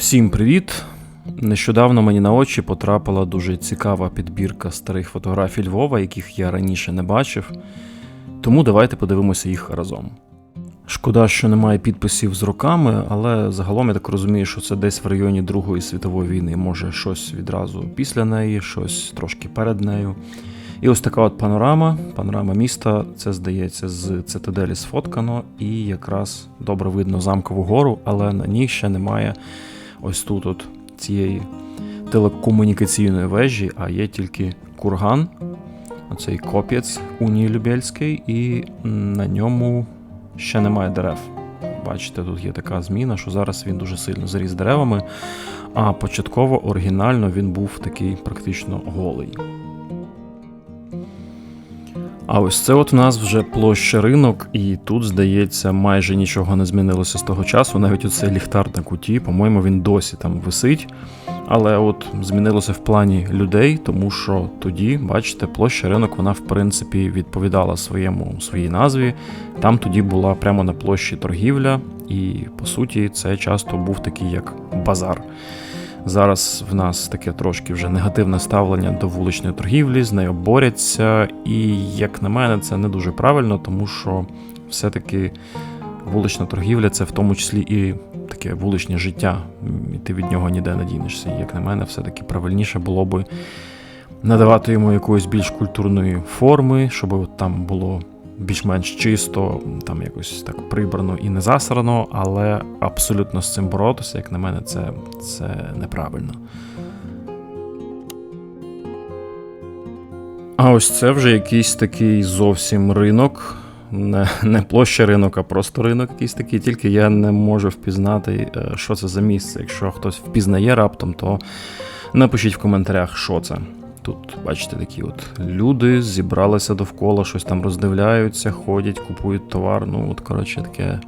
Всім привіт! Нещодавно мені на очі потрапила дуже цікава підбірка старих фотографій Львова, яких я раніше не бачив. Тому давайте подивимося їх разом. Шкода, що немає підписів з роками, але загалом я так розумію, що це десь в районі Другої світової війни, може щось відразу після неї, щось трошки перед нею. І ось така от панорама, панорама міста, це здається з цитаделі сфоткано, і якраз добре видно замкову гору, але на ній ще немає ось тут от цієї телекомунікаційної вежі, а є тільки курган, оцей коп'єць Унії Любельський, і на ньому ще немає дерев. Бачите, тут є така зміна, що зараз він дуже сильно заріс деревами, а початково оригінально він був такий практично голий. А ось це от у нас вже площа ринок, і тут, здається, майже нічого не змінилося з того часу. Навіть оцей ліхтар на куті, по-моєму, він досі там висить. Але от змінилося в плані людей, тому що тоді, бачите, площа ринок, вона в принципі відповідала своєму своїй назві. Там тоді була прямо на площі торгівля, і по суті, це часто був такий як базар. Зараз в нас таке трошки вже негативне ставлення до вуличної торгівлі, з нею борються, і, як на мене, це не дуже правильно, тому що все-таки вулична торгівля це в тому числі і таке вуличне життя, і ти від нього ніде не дінешся. І, як на мене, все-таки правильніше було би надавати йому якоїсь більш культурної форми, щоб там було більш-менш чисто, там якось так прибрано і не засрано, але абсолютно з цим боротися, як на мене, це, це неправильно. А ось це вже якийсь такий зовсім ринок. Не, не площа ринок, а просто ринок якийсь такий, тільки я не можу впізнати, е, що це за місце. Якщо хтось впізнає раптом, то напишіть в коментарях, що це. Тут, бачите, такі от люди зібралися довкола, щось там роздивляються, ходять, купують товар. Ну, от, коротше, таке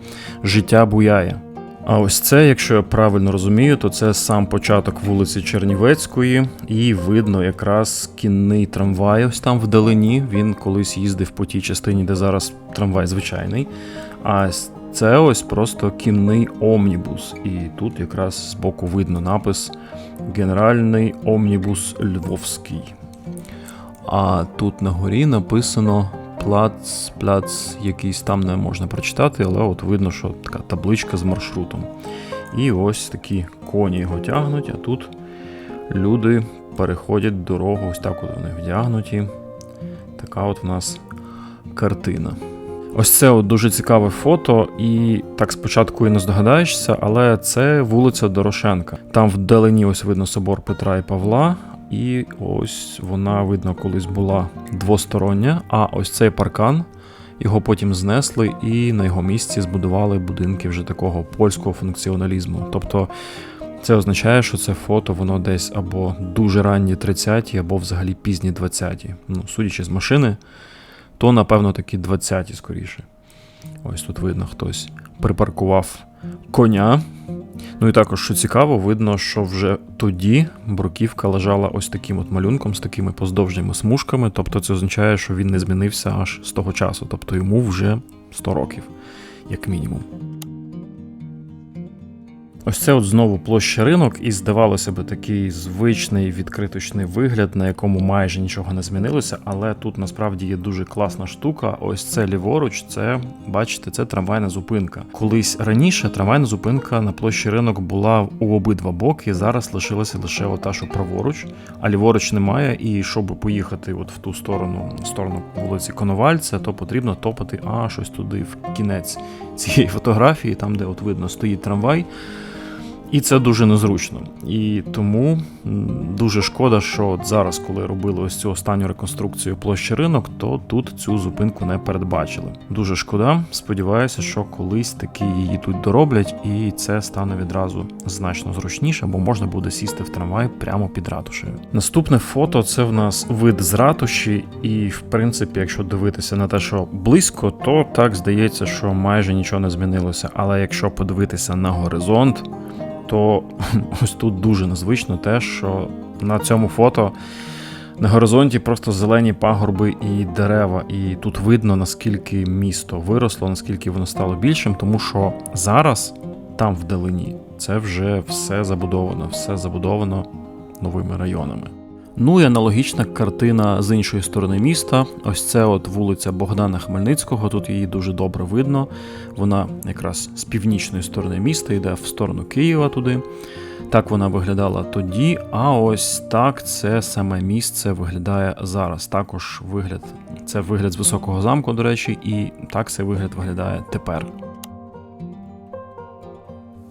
життя буяє. А ось це, якщо я правильно розумію, то це сам початок вулиці Чернівецької, і видно якраз кінний трамвай. Ось там вдалині. Він колись їздив по тій частині, де зараз трамвай звичайний. А це ось просто кінний омнібус. І тут якраз збоку видно напис Генеральний омнібус Львовський. А тут на горі написано плац, пляц, якийсь там не можна прочитати, але от видно, що така табличка з маршрутом. І ось такі коні його тягнуть, а тут люди переходять дорогу, ось так от вони вдягнуті. Така от в нас картина. Ось це от дуже цікаве фото, і так спочатку і не здогадаєшся, але це вулиця Дорошенка. Там вдалині ось видно собор Петра і Павла, і ось вона, видно, колись була двостороння. А ось цей паркан його потім знесли, і на його місці збудували будинки вже такого польського функціоналізму. Тобто це означає, що це фото воно десь або дуже ранні 30-ті, або взагалі пізні 20-ті. Ну, судячи з машини то, напевно, такі 20-ті скоріше. Ось тут видно, хтось припаркував коня. Ну і також, що цікаво, видно, що вже тоді бруківка лежала ось таким от малюнком, з такими поздовжніми смужками. Тобто це означає, що він не змінився аж з того часу. Тобто йому вже 100 років, як мінімум. Ось це от знову площа ринок, і здавалося б, такий звичний відкриточний вигляд, на якому майже нічого не змінилося, але тут насправді є дуже класна штука. Ось це ліворуч, це бачите, це трамвайна зупинка. Колись раніше трамвайна зупинка на площі ринок була у обидва боки. Зараз лишилася лише ота, що праворуч, а ліворуч немає. І щоб поїхати от в ту сторону, в сторону вулиці Коновальця, то потрібно топати а щось туди в кінець цієї фотографії, там де от видно стоїть трамвай. І це дуже незручно. І тому дуже шкода, що от зараз, коли робили ось цю останню реконструкцію площі ринок, то тут цю зупинку не передбачили. Дуже шкода. Сподіваюся, що колись таки її тут дороблять, і це стане відразу значно зручніше, бо можна буде сісти в трамвай прямо під ратушею. Наступне фото це в нас вид з ратуші, і в принципі, якщо дивитися на те, що близько, то так здається, що майже нічого не змінилося. Але якщо подивитися на горизонт то ось тут дуже незвично те, що на цьому фото на горизонті просто зелені пагорби і дерева. І тут видно, наскільки місто виросло, наскільки воно стало більшим, тому що зараз там вдалині це вже все забудовано, все забудовано новими районами. Ну і аналогічна картина з іншої сторони міста. Ось це от вулиця Богдана Хмельницького. Тут її дуже добре видно. Вона якраз з північної сторони міста йде в сторону Києва туди. Так вона виглядала тоді. А ось так це саме місце виглядає зараз. Також вигляд, це вигляд з високого замку, до речі, і так цей вигляд виглядає тепер.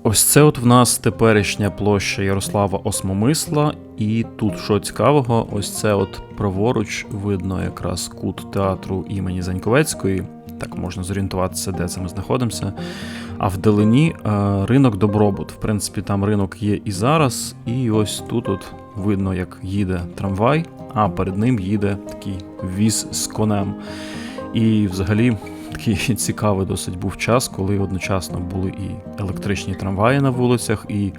Ось це от в нас теперішня площа Ярослава Осмомисла, і тут що цікавого, ось це от праворуч видно якраз кут театру імені Заньковецької. Так можна зорієнтуватися, де це ми знаходимося. А вдалині е, ринок Добробут. В принципі, там ринок є і зараз, і ось тут от видно, як їде трамвай, а перед ним їде такий віз з конем. І взагалі такий цікавий досить був час, коли одночасно були і електричні трамваї на вулицях, і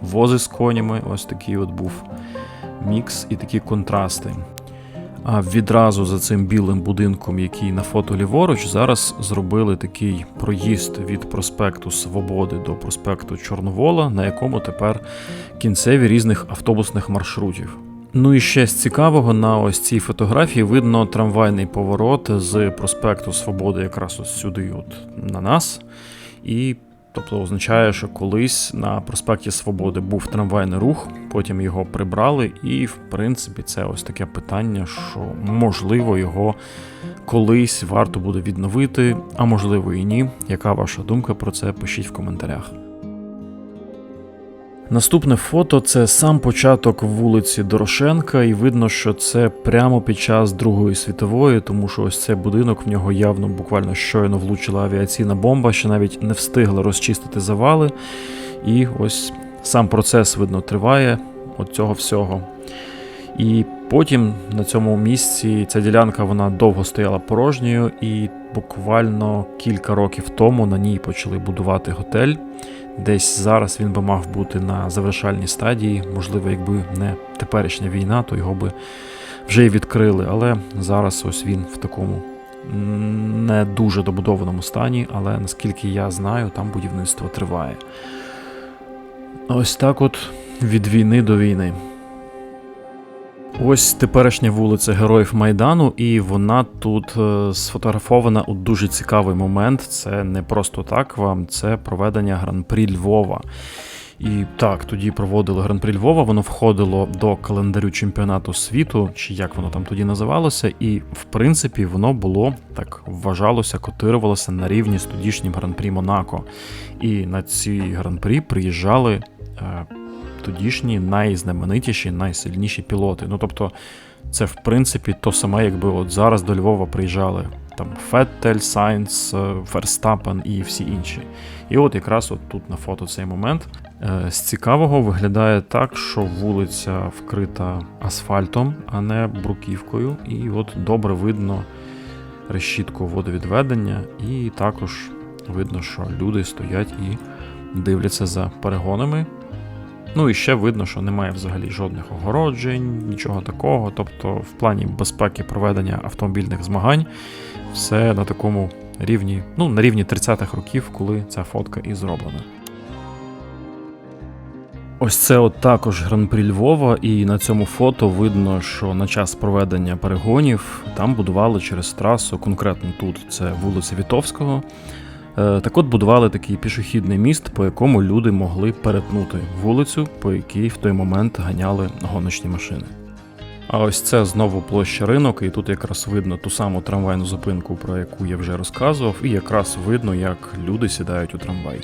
вози з конями. Ось такий от був мікс і такі контрасти. А відразу за цим білим будинком, який на фото ліворуч, зараз зробили такий проїзд від проспекту Свободи до проспекту Чорновола, на якому тепер кінцеві різних автобусних маршрутів. Ну і ще з цікавого на ось цій фотографії видно трамвайний поворот з проспекту Свободи, якраз ось сюди, от на нас. І тобто означає, що колись на проспекті Свободи був трамвайний рух, потім його прибрали, і в принципі це ось таке питання, що можливо його колись варто буде відновити, а можливо і ні. Яка ваша думка про це? Пишіть в коментарях. Наступне фото це сам початок вулиці Дорошенка, і видно, що це прямо під час Другої світової, тому що ось цей будинок в нього явно буквально щойно влучила авіаційна бомба, що навіть не встигла розчистити завали. І ось сам процес видно триває от цього всього. І потім на цьому місці ця ділянка вона довго стояла порожньою, і буквально кілька років тому на ній почали будувати готель. Десь зараз він би мав бути на завершальній стадії. Можливо, якби не теперішня війна, то його би вже й відкрили. Але зараз ось він в такому не дуже добудованому стані, але наскільки я знаю, там будівництво триває. Ось так от від війни до війни. Ось теперішня вулиця Героїв Майдану, і вона тут е, сфотографована у дуже цікавий момент. Це не просто так вам, це проведення гран-прі Львова. І так, тоді проводили гран-прі Львова, воно входило до календарю чемпіонату світу, чи як воно там тоді називалося, і в принципі воно було так вважалося, котирувалося на рівні з тодішнім гран-прі Монако. І на ці гран-прі приїжджали. Е, тодішні найзнаменитіші, найсильніші пілоти. Ну тобто, це в принципі то саме, якби от зараз до Львова приїжджали там Феттель, Сайнц, Ферстапен і всі інші. І от якраз от тут на фото цей момент. Е, з цікавого виглядає так, що вулиця вкрита асфальтом, а не бруківкою. І от добре видно решітку водовідведення, і також видно, що люди стоять і дивляться за перегонами. Ну і ще видно, що немає взагалі жодних огороджень, нічого такого. Тобто, в плані безпеки проведення автомобільних змагань все на такому рівні, ну, на рівні 30-х років, коли ця фотка і зроблена. Ось це от також гран-прі Львова, і на цьому фото видно, що на час проведення перегонів там будували через трасу, конкретно тут це вулиця Вітовського. Е, так от будували такий пішохідний міст, по якому люди могли перетнути вулицю, по якій в той момент ганяли гоночні машини. А ось це знову площа ринок, і тут якраз видно ту саму трамвайну зупинку, про яку я вже розказував, і якраз видно, як люди сідають у трамвай.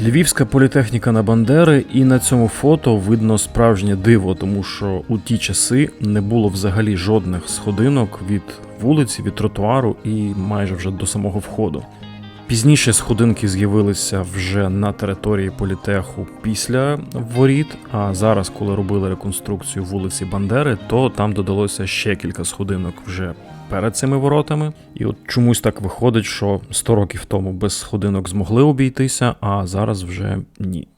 Львівська політехніка на Бандери, і на цьому фото видно справжнє диво, тому що у ті часи не було взагалі жодних сходинок від вулиці, від тротуару і майже вже до самого входу. Пізніше сходинки з'явилися вже на території політеху після воріт. А зараз, коли робили реконструкцію вулиці Бандери, то там додалося ще кілька сходинок вже перед цими воротами. І от чомусь так виходить, що 100 років тому без сходинок змогли обійтися, а зараз вже ні.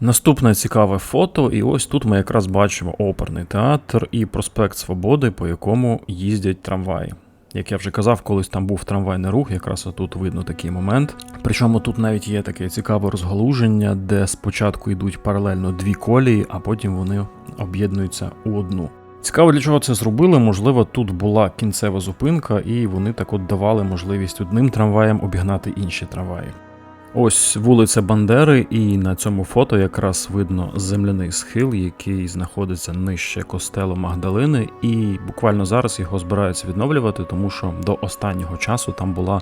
Наступне цікаве фото, і ось тут ми якраз бачимо оперний театр і проспект Свободи, по якому їздять трамваї. Як я вже казав, колись там був трамвайний рух, якраз отут видно такий момент. Причому тут навіть є таке цікаве розгалуження, де спочатку йдуть паралельно дві колії, а потім вони об'єднуються у одну. Цікаво, для чого це зробили. Можливо, тут була кінцева зупинка, і вони так от давали можливість одним трамваєм обігнати інші трамваї. Ось вулиця Бандери, і на цьому фото якраз видно земляний схил, який знаходиться нижче костелу Магдалини, і буквально зараз його збираються відновлювати, тому що до останнього часу там була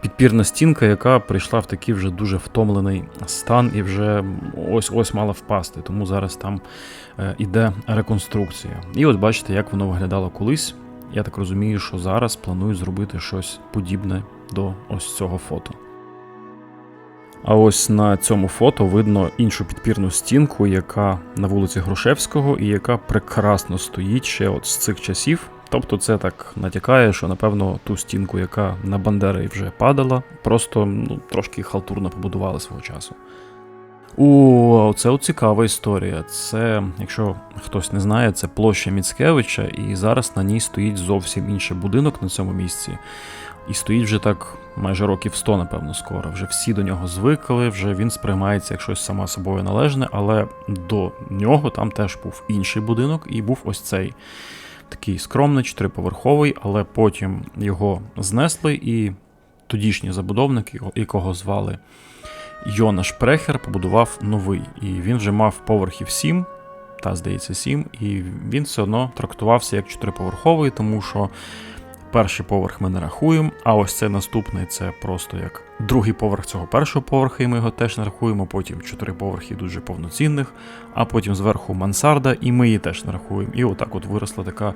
підпірна стінка, яка прийшла в такий вже дуже втомлений стан і вже ось ось мала впасти. Тому зараз там е, іде реконструкція. І от бачите, як воно виглядало колись. Я так розумію, що зараз планують зробити щось подібне до ось цього фото. А ось на цьому фото видно іншу підпірну стінку, яка на вулиці Грушевського, і яка прекрасно стоїть ще от з цих часів. Тобто це так натякає, що напевно ту стінку, яка на Бандери вже падала, просто ну, трошки халтурно побудували свого часу. О, це цікава історія. Це, якщо хтось не знає, це площа Міцкевича, і зараз на ній стоїть зовсім інший будинок на цьому місці. І стоїть вже так майже років 100, напевно, скоро. Вже всі до нього звикли, вже він сприймається як щось само собою належне, але до нього там теж був інший будинок, і був ось цей такий скромний, чотириповерховий, але потім його знесли, і тодішній забудовник, якого звали Йона Шпрехер, побудував новий. І він вже мав поверхів 7, та, здається, 7, і він все одно трактувався як чотириповерховий, тому що. Перший поверх ми не рахуємо, а ось це наступний це просто як другий поверх цього першого поверху, і ми його теж не рахуємо. Потім чотири поверхи дуже повноцінних, а потім зверху мансарда, і ми її теж не рахуємо. І отак от виросла така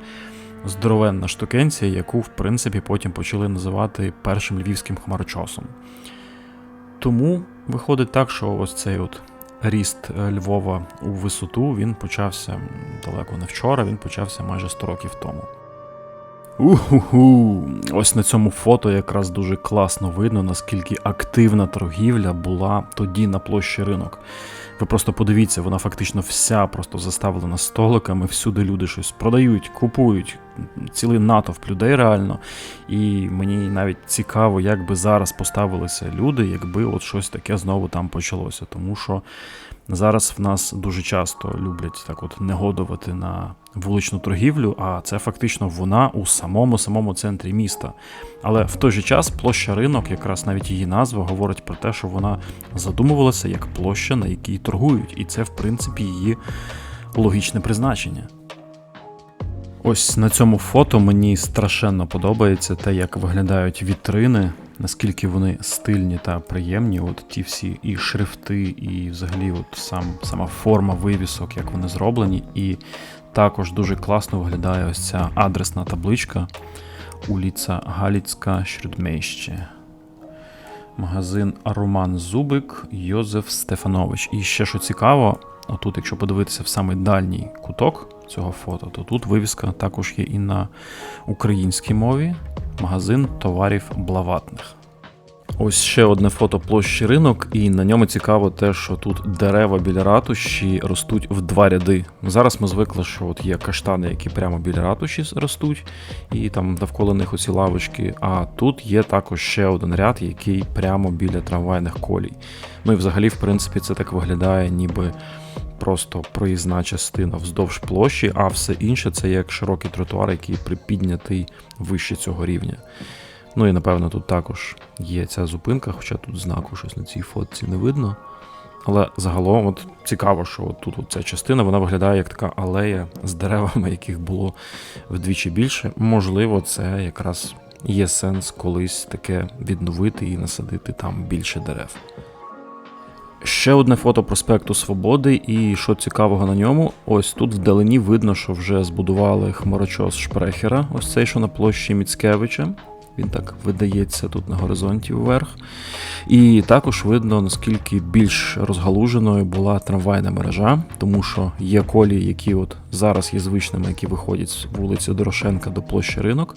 здоровенна штукенція, яку, в принципі, потім почали називати першим львівським хмарочосом. Тому виходить так, що ось цей от ріст Львова у висоту він почався далеко не вчора, він почався майже 100 років тому. Уху, ось на цьому фото якраз дуже класно видно, наскільки активна торгівля була тоді на площі ринок. Ви просто подивіться, вона фактично вся просто заставлена столиками, всюди люди щось продають, купують, цілий натовп людей реально. І мені навіть цікаво, як би зараз поставилися люди, якби от щось таке знову там почалося. Тому що зараз в нас дуже часто люблять так от негодувати на вуличну торгівлю, а це фактично вона у самому самому центрі міста. Але в той же час площа ринок, якраз навіть її назва, говорить про те, що вона задумувалася як площа, на якій торгують, і це, в принципі, її логічне призначення. Ось на цьому фото мені страшенно подобається те, як виглядають вітрини, наскільки вони стильні та приємні. От ті всі і шрифти, і взагалі от сам, сама форма вивісок, як вони зроблені. І також дуже класно виглядає ось ця адресна табличка уліця Галіцька, Шрюдмейще. Магазин Роман Зубик, Йозеф Стефанович. І ще що цікаво, отут, якщо подивитися в самий дальній куток цього фото, то тут вивіска також є і на українській мові. Магазин товарів блаватних. Ось ще одне фото площі ринок, і на ньому цікаво те, що тут дерева біля ратуші ростуть в два ряди. Зараз ми звикли, що от є каштани, які прямо біля ратуші ростуть, і там довкола них оці лавочки. А тут є також ще один ряд, який прямо біля трамвайних колій. Ну і взагалі, в принципі, це так виглядає, ніби. Просто проїзна частина вздовж площі, а все інше це як широкий тротуар, який припіднятий вище цього рівня. Ну і напевно тут також є ця зупинка, хоча тут знаку щось на цій фотці не видно. Але загалом от цікаво, що от тут от ця частина вона виглядає як така алея з деревами, яких було вдвічі більше. Можливо, це якраз є сенс колись таке відновити і насадити там більше дерев. Ще одне фото проспекту Свободи, і що цікавого на ньому, ось тут вдалині видно, що вже збудували хмарочос Шпрехера, ось цей, що на площі Міцкевича. Він так видається тут на горизонті вверх. І також видно, наскільки більш розгалуженою була трамвайна мережа, тому що є колії, які от зараз є звичними, які виходять з вулиці Дорошенка до площі ринок.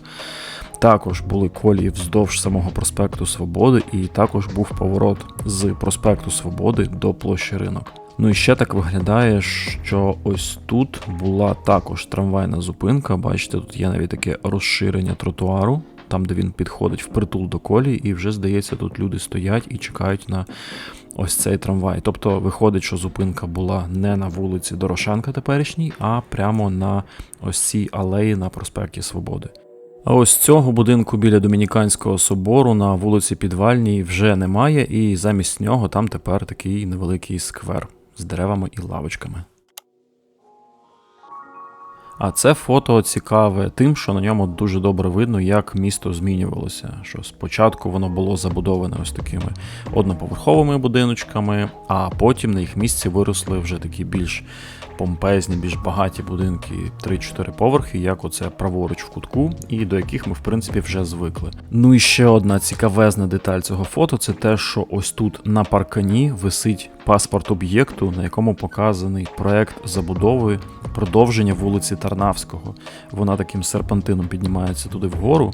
Також були колії вздовж самого проспекту Свободи, і також був поворот з проспекту Свободи до площі ринок. Ну і ще так виглядає, що ось тут була також трамвайна зупинка. Бачите, тут є навіть таке розширення тротуару там, де він підходить впритул до колії, і вже здається, тут люди стоять і чекають на ось цей трамвай. Тобто виходить, що зупинка була не на вулиці Дорошенка теперішній, а прямо на ось цій алеї на проспекті Свободи. А ось цього будинку біля Домініканського собору на вулиці Підвальній вже немає, і замість нього там тепер такий невеликий сквер з деревами і лавочками. А це фото цікаве тим, що на ньому дуже добре видно, як місто змінювалося. Що спочатку воно було забудоване ось такими одноповерховими будиночками, а потім на їх місці виросли вже такі більш помпезні, більш багаті будинки 3-4 поверхи, як оце праворуч в кутку, і до яких ми в принципі вже звикли. Ну і ще одна цікавезна деталь цього фото це те, що ось тут на паркані висить паспорт об'єкту, на якому показаний проект забудови продовження вулиці Тарнавського. Вона таким серпантином піднімається туди вгору.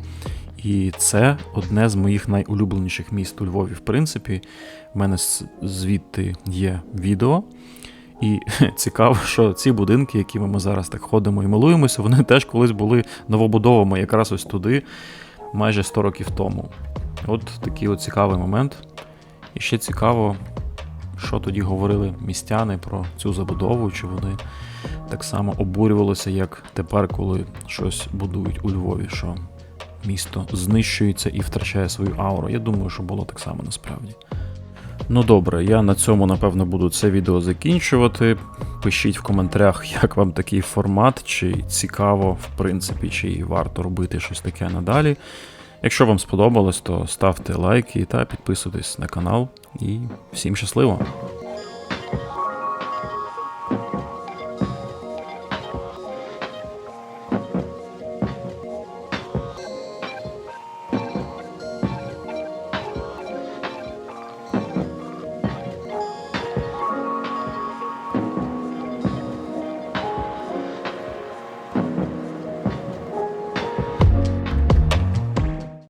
І це одне з моїх найулюбленіших міст у Львові. В принципі, в мене звідти є відео. І цікаво, що ці будинки, якими ми зараз так ходимо і милуємося, вони теж колись були новобудовами якраз ось туди, майже 100 років тому. От такий от цікавий момент. І ще цікаво, що тоді говорили містяни про цю забудову, чи вони так само обурювалися, як тепер, коли щось будують у Львові, що місто знищується і втрачає свою ауру. Я думаю, що було так само насправді. Ну добре, я на цьому напевно буду це відео закінчувати. Пишіть в коментарях, як вам такий формат, чи цікаво, в принципі, чи варто робити щось таке надалі. Якщо вам сподобалось, то ставте лайки та підписуйтесь на канал. І всім щасливо!